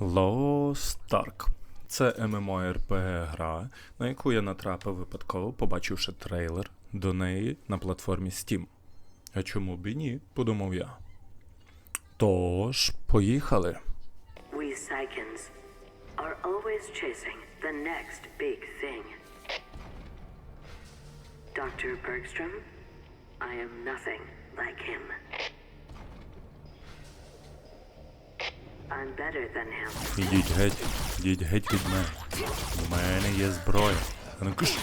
Lost Ark. Це MMORPG гра, на яку я натрапив випадково, побачивши трейлер до неї на платформі Steam. А чому б і ні, подумав я. Тож, поїхали. We Psychons are always chasing the next big thing. Dr. Bergstrom, I am nothing like him. Ідіть геть, ідіть геть від мене. У мене є зброя. А ну киш,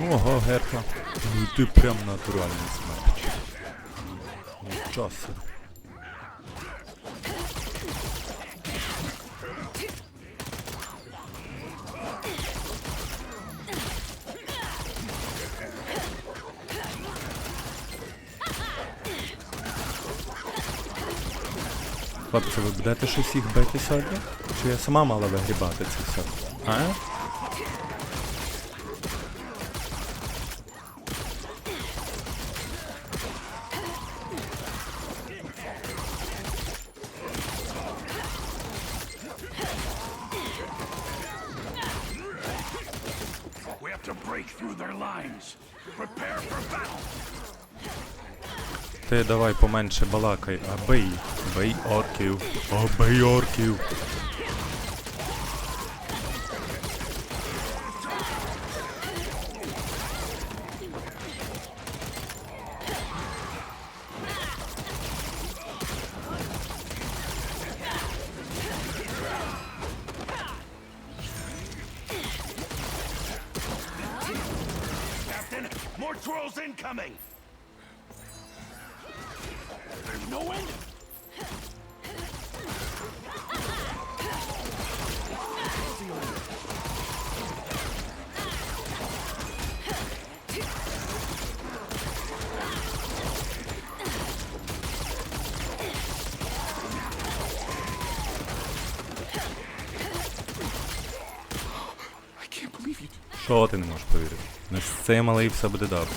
Ого, Герка. Ну ти прям натуральний смерть. Нічого собі. Хлопці, ви будете щось їх бити сьогодні? Чи я сама мала вигрібати це все? А? Break through their lines. Prepare for battle. Ти давай поменше балакай, а бий. Бий орків. А бий орків. more trolls incoming. There's no end. I can't believe you. Що ти не можеш повірити? З цей малий все буде добре.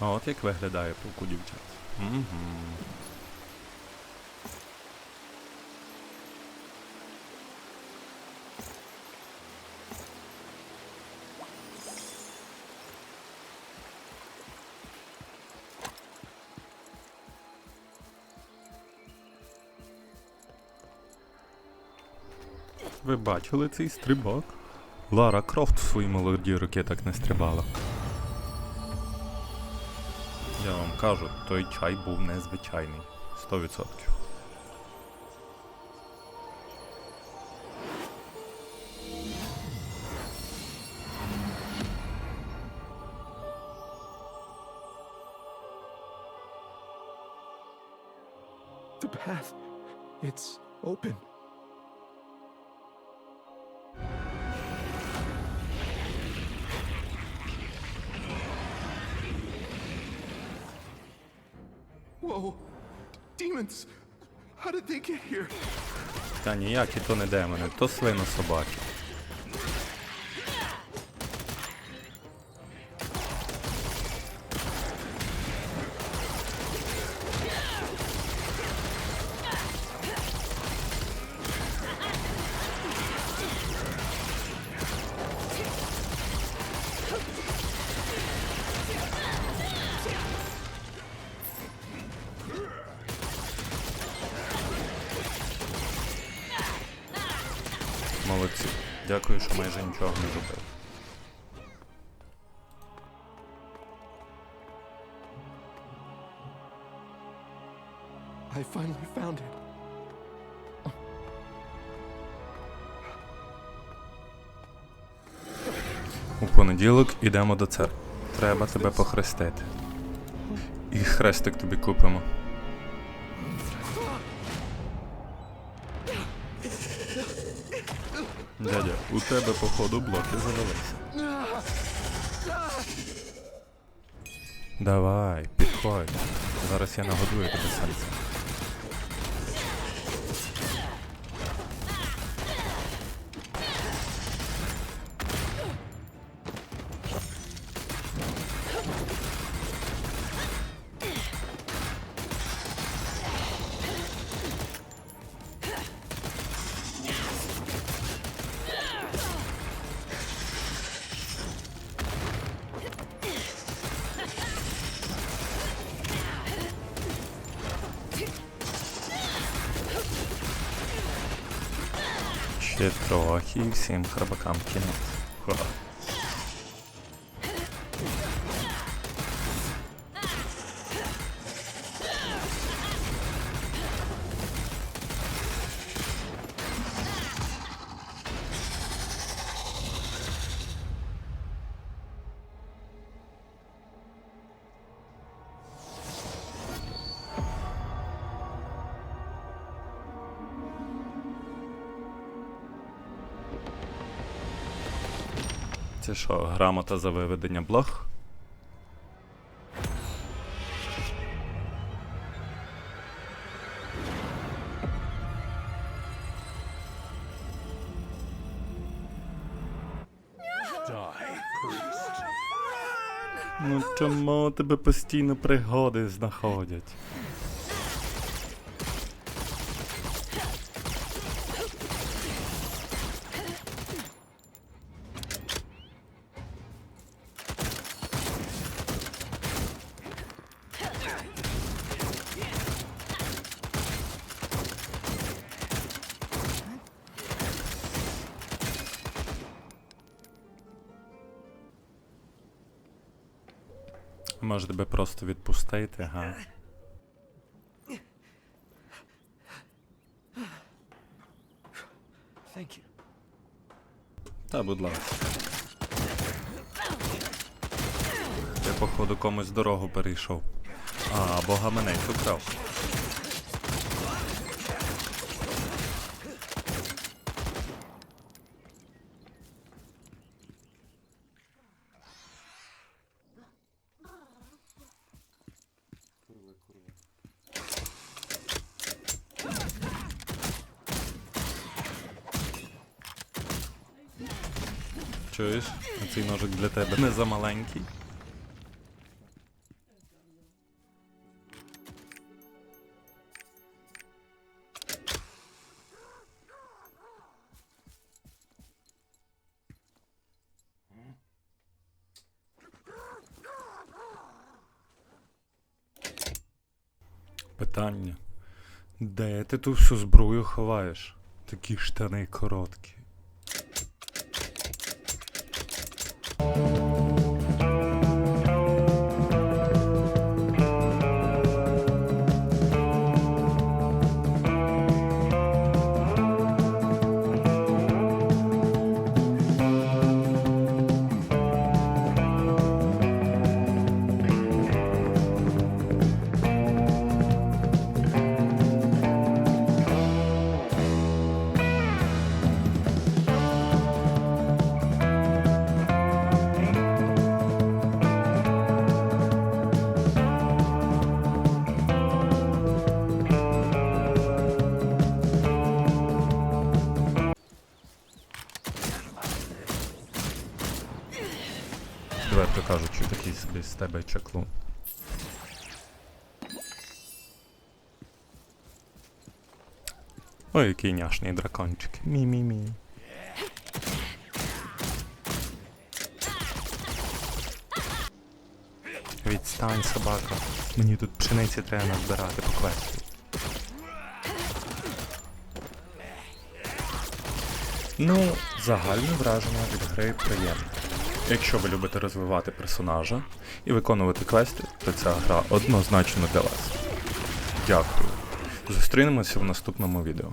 А от як виглядає полку дівчат. Угу. Ви бачили цей стрибок? Лара Крофт в своїй молоді роки так не стрибала. Я вам кажу, той чай був незвичайний. 100%. The path. It's open. Whoa. Demons. How did they get here? Та ніякі то не демони, то свино собаки. Молодці. Дякую, що майже нічого не зробив. I finally found it. У понеділок ідемо до церкви. Треба тебе похрестити. І хрестик тобі купимо. Дядя, у тебе походу блоки завелися. Давай, підходь. Зараз я нагодую тебе сальцем. Ще трохи і всім храбакам кінець. Це що, грамота за виведення блог? Ну чому тебе постійно пригоди знаходять? Може тебе просто відпустити, га? Thank you. Та, будь ласка. Я, походу, комусь дорогу перейшов. А, або гаманець украв. Чуєш? А цей ножик для тебе не замаленький. Питання. Де ти ту всю зброю ховаєш? Такі штани короткі. Кажучи, з тебе чаклун. Ой, який няшний дракончик. Мі-мі-мі. Відстань, собака. Мені тут пшениці треба назбирати по квесту. Ну, загальне враження від гри приємне. Якщо ви любите розвивати персонажа і виконувати квести, то ця гра однозначно для вас. Дякую. Зустрінемося в наступному відео.